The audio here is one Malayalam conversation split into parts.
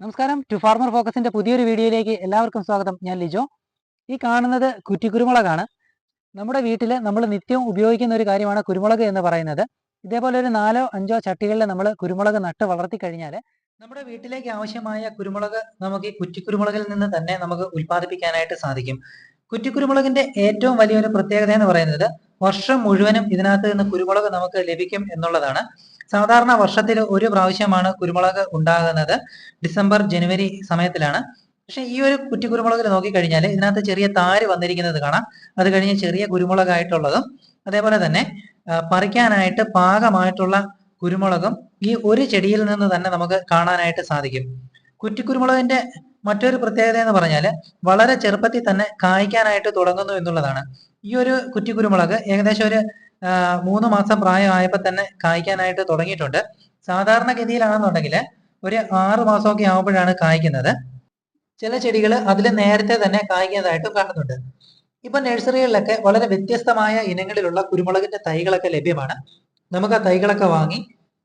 നമസ്കാരം. ടു ഫാർമർ ഫോക്കസിന്റെ പുതിയൊരു വീഡിയോയിലേക്ക് എല്ലാവർക്കും സ്വാഗതം. ഞാൻ ലിജോ. ഈ കാണുന്നത് കുറ്റിക്കുരുമുളകാണ് നമ്മുടെ വീട്ടിൽ നമ്മൾ നിത്യവും ഉപയോഗിക്കുന്ന ഒരു കാര്യമാണ് കുരുമുളക് എന്ന് പറയുന്നത്. ഇതേപോലെ ഒരു നാലോ അഞ്ചോ ചട്ടികളിൽ നമ്മൾ കുരുമുളക് നട്ട് വളർത്തി കഴിഞ്ഞാൽ നമ്മുടെ വീട്ടിലേക്ക് ആവശ്യമായ കുരുമുളക് നമുക്ക് ഈ കുറ്റിക്കുരുമുളകിൽ നിന്ന് തന്നെ നമുക്ക് ഉൽപ്പാദിപ്പിക്കാനായിട്ട് സാധിക്കും. കുറ്റിക്കുരുമുളകിന്റെ ഏറ്റവും വലിയൊരു പ്രത്യേകത എന്ന് പറയുന്നത് വർഷം മുഴുവനും ഇതിനകത്ത് നിന്ന് കുരുമുളക് നമുക്ക് ലഭിക്കും എന്നുള്ളതാണ്. സാധാരണ വർഷത്തിൽ ഒരു പ്രാവശ്യമാണ് കുരുമുളക് ഉണ്ടാകുന്നത്. ഡിസംബർ ജനുവരി സമയത്തിലാണ്. പക്ഷെ ഈ ഒരു കുറ്റി കുരുമുളകിൽ നോക്കിക്കഴിഞ്ഞാൽ ഇതിനകത്ത് ചെറിയ താര് വന്നിരിക്കുന്നത് കാണാം. അത് കഴിഞ്ഞ് ചെറിയ കുരുമുളകായിട്ടുള്ളതും അതേപോലെ തന്നെ പറിക്കാനായിട്ട് പാകമായിട്ടുള്ള കുരുമുളകും ഈ ഒരു ചെടിയിൽ നിന്ന് തന്നെ നമുക്ക് കാണാനായിട്ട് സാധിക്കും. കുറ്റിക്കുരുമുളകിന്റെ മറ്റൊരു പ്രത്യേകത എന്ന് പറഞ്ഞാൽ വളരെ ചെറുപ്പത്തിൽ തന്നെ കായ്ക്കാനായിട്ട് തുടങ്ങുന്നു എന്നുള്ളതാണ്. ഈ ഒരു കുറ്റിക്കുരുമുളക് ഏകദേശം ഒരു മൂന്ന് മാസം പ്രായമായപ്പോൾ തന്നെ കായ്ക്കാനായിട്ട് തുടങ്ങിയിട്ടുണ്ട്. സാധാരണഗതിയിലാണെന്നുണ്ടെങ്കിൽ ഒരു ആറ് മാസമൊക്കെ ആവുമ്പോഴാണ് കായ്ക്കുന്നത്. ചില ചെടികൾ അതിൽ നേരത്തെ തന്നെ കായ്ക്കുന്നതായിട്ടും കാണുന്നുണ്ട്. ഇപ്പൊ നഴ്സറികളിലൊക്കെ വളരെ വ്യത്യസ്തമായ ഇനങ്ങളിലുള്ള കുരുമുളകിന്റെ തൈകളൊക്കെ ലഭ്യമാണ്. നമുക്ക് ആ തൈകളൊക്കെ വാങ്ങി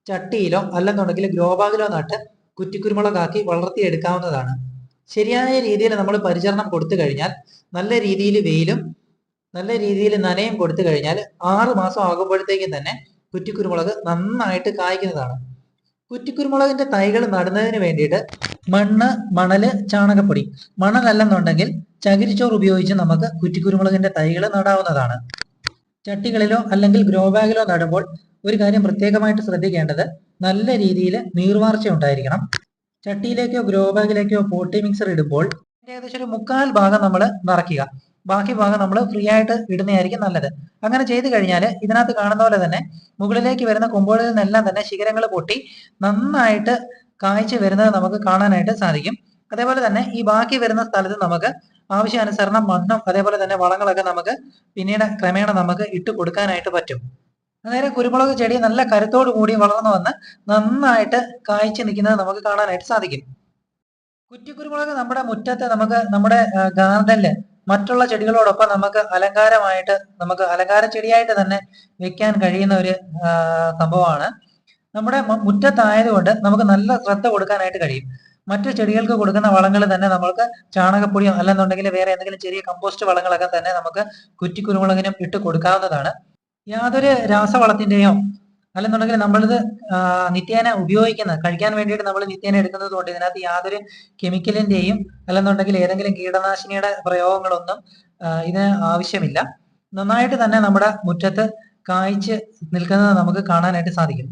ചട്ടിയിലോ അല്ലെന്നുണ്ടെങ്കിൽ ഗ്രോ ബാഗിലോ നട്ട് കുറ്റിക്കുരുമുളകാക്കി വളർത്തിയെടുക്കാവുന്നതാണ്. ശരിയായ രീതിയിൽ നമ്മൾ പരിചരണം കൊടുത്തു കഴിഞ്ഞാൽ നല്ല രീതിയിൽ വെയിലും നല്ല രീതിയിൽ നനയും കൊടുത്തു കഴിഞ്ഞാൽ ആറ് മാസം ആകുമ്പോഴത്തേക്കും തന്നെ കുറ്റിക്കുരുമുളക് നന്നായിട്ട് കായ്ക്കുന്നതാണ്. കുറ്റിക്കുരുമുളകിന്റെ തൈകൾ നടുന്നതിന് വേണ്ടിയിട്ട് മണ്ണ് മണൽ ചാണകപ്പൊടി. മണലല്ലെന്നുണ്ടെങ്കിൽ ചകിരിച്ചോറ് ഉപയോഗിച്ച് നമുക്ക് കുറ്റിക്കുരുമുളകിന്റെ തൈകൾ നടാവുന്നതാണ്. ചട്ടികളിലോ അല്ലെങ്കിൽ ഗ്രോ ബാഗിലോ നടുമ്പോൾ ഒരു കാര്യം പ്രത്യേകമായിട്ട് ശ്രദ്ധിക്കേണ്ടത് നല്ല രീതിയിൽ നീർവാർച്ച ഉണ്ടായിരിക്കണം. ചട്ടിയിലേക്കോ ഗ്രോ ബാഗിലേക്കോ പോട്ടി മിക്സർ ഇടുമ്പോൾ ഏകദേശം ഒരു മുക്കാൽ ഭാഗം നമ്മൾ നിറയ്ക്കുക. ബാക്കി ഭാഗം നമ്മൾ ഫ്രീ ആയിട്ട് ഇടുന്നതായിരിക്കും നല്ലത്. അങ്ങനെ ചെയ്തു കഴിഞ്ഞാൽ ഇതിനകത്ത് കാണുന്ന പോലെ തന്നെ മുകളിലേക്ക് വരുന്ന കൊമ്പുകളിൽ നിന്നെല്ലാം തന്നെ ശിഖരങ്ങൾ പൊട്ടി നന്നായിട്ട് കായ്ച്ചു വരുന്നത് നമുക്ക് കാണാനായിട്ട് സാധിക്കും. അതേപോലെ തന്നെ ഈ ബാക്കി വരുന്ന സ്ഥലത്ത് നമുക്ക് ആവശ്യാനുസരണം മണ്ണും അതേപോലെ തന്നെ വളങ്ങളൊക്കെ നമുക്ക് പിന്നീട് ക്രമേണ നമുക്ക് ഇട്ട് കൊടുക്കാനായിട്ട് പറ്റും. അന്നേരം കുരുമുളക് ചെടി നല്ല കരുത്തോടു കൂടി വളർന്നു വന്ന് നന്നായിട്ട് കായ്ച്ചു നിൽക്കുന്നത് നമുക്ക് കാണാനായിട്ട് സാധിക്കും. കുറ്റിക്കുരുമുളക് നമ്മുടെ മുറ്റത്ത് നമുക്ക് നമ്മുടെ ഗാർഡനിൽ മറ്റുള്ള ചെടികളോടൊപ്പം നമുക്ക് അലങ്കാരമായിട്ട് നമുക്ക് അലങ്കാര ചെടിയായിട്ട് തന്നെ വെക്കാൻ കഴിയുന്ന ഒരു സംഭവമാണ്. നമ്മുടെ മുറ്റത്തായതുകൊണ്ട് നമുക്ക് നല്ല ശ്രദ്ധ കൊടുക്കാനായിട്ട് കഴിയും. മറ്റു ചെടികൾക്ക് കൊടുക്കുന്ന വളങ്ങൾ തന്നെ നമ്മൾക്ക് ചാണകപ്പൊടിയോ അല്ലെന്നുണ്ടെങ്കിൽ വേറെ എന്തെങ്കിലും ചെറിയ കമ്പോസ്റ്റ് വളങ്ങളൊക്കെ തന്നെ നമുക്ക് കുറ്റി കുരുമുളകിനും ഇട്ട് കൊടുക്കാവുന്നതാണ്. യാതൊരു രാസവളത്തിന്റെയോ അല്ലെന്നുണ്ടെങ്കിൽ നമ്മളിത് നിത്യേന ഉപയോഗിക്കുന്ന കഴിക്കാൻ വേണ്ടിയിട്ട് നമ്മൾ നിത്യേന എടുക്കുന്നത് കൊണ്ട് ഇതിനകത്ത് യാതൊരു കെമിക്കലിന്റെയും അല്ലെന്നുണ്ടെങ്കിൽ ഏതെങ്കിലും കീടനാശിനിയുടെ പ്രയോഗങ്ങളൊന്നും ഇതിന് ആവശ്യമില്ല. നന്നായിട്ട് തന്നെ നമ്മുടെ മുറ്റത്ത് കായ്ച്ച് നിൽക്കുന്നത് നമുക്ക് കാണാനായിട്ട് സാധിക്കും.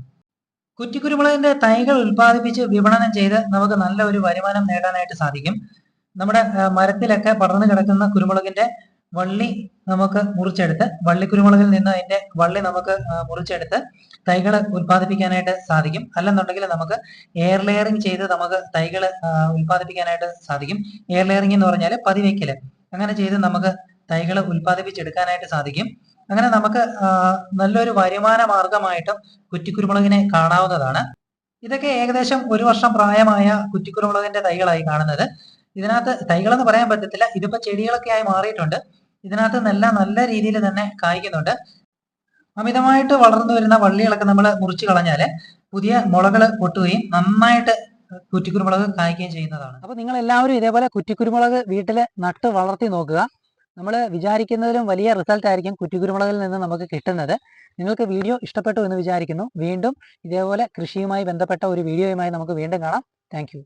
കുറ്റിക്കുരുമുളകിന്റെ തൈകൾ ഉൽപ്പാദിപ്പിച്ച് വിപണനം ചെയ്ത് നമുക്ക് നല്ല ഒരു വരുമാനം നേടാനായിട്ട് സാധിക്കും. നമ്മുടെ മരത്തിലൊക്കെ പടർന്നു കിടക്കുന്ന കുരുമുളകിന്റെ വള്ളി നമുക്ക് മുറിച്ചെടുത്ത് വള്ളിക്കുരുമുളകിൽ നിന്ന് അതിന്റെ വള്ളി നമുക്ക് മുറിച്ചെടുത്ത് തൈകൾ ഉൽപ്പാദിപ്പിക്കാനായിട്ട് സാധിക്കും. അല്ലെന്നുണ്ടെങ്കിൽ നമുക്ക് എയർ ലെയറിംഗ് ചെയ്ത് നമുക്ക് തൈകൾ ഉൽപ്പാദിപ്പിക്കാനായിട്ട് സാധിക്കും. എയർ ലെയറിംഗ് എന്ന് പറഞ്ഞാൽ പതിവയ്ക്കൽ അങ്ങനെ ചെയ്ത് നമുക്ക് തൈകൾ ഉൽപ്പാദിപ്പിച്ചെടുക്കാനായിട്ട് സാധിക്കും. അങ്ങനെ നമുക്ക് നല്ലൊരു വരുമാന മാർഗമായിട്ടും കുറ്റിക്കുരുമുളകിനെ കാണാവുന്നതാണ്. ഇതൊക്കെ ഏകദേശം ഒരു വർഷം പ്രായമായ കുറ്റിക്കുരുമുളകിന്റെ തൈകളായി കാണുന്നത്. ഇതിനകത്ത് തൈകളെന്ന് പറയാൻ പറ്റത്തില്ല. ഇതിപ്പോ ചെടികളൊക്കെ ആയി മാറിയിട്ടുണ്ട്. ഇതിനകത്ത് നല്ല നല്ല രീതിയിൽ തന്നെ കായ്ക്കുന്നുണ്ട്. അമിതമായിട്ട് വളർന്നു വരുന്ന വള്ളികളൊക്കെ നമ്മൾ മുറിച്ച് കളഞ്ഞാൽ പുതിയ മുളകൾ പൊട്ടുകയും നന്നായിട്ട് കുറ്റിക്കുരുമുളക് കായ്ക്കുകയും ചെയ്യുന്നതാണ്. അപ്പൊ നിങ്ങൾ എല്ലാവരും ഇതേപോലെ കുറ്റിക്കുരുമുളക് വീട്ടിൽ നട്ട് വളർത്തി നോക്കുക. നമ്മൾ വിചാരിക്കുന്നതിലും വലിയ റിസൾട്ട് ആയിരിക്കും കുറ്റിക്കുരുമുളകിൽ നിന്ന് നമുക്ക് കിട്ടുന്നത്. നിങ്ങൾക്ക് വീഡിയോ ഇഷ്ടപ്പെട്ടു എന്ന് വിചാരിക്കുന്നു. വീണ്ടും ഇതേപോലെ കൃഷിയുമായി ബന്ധപ്പെട്ട ഒരു വീഡിയോയുമായി നമുക്ക് വീണ്ടും കാണാം. താങ്ക്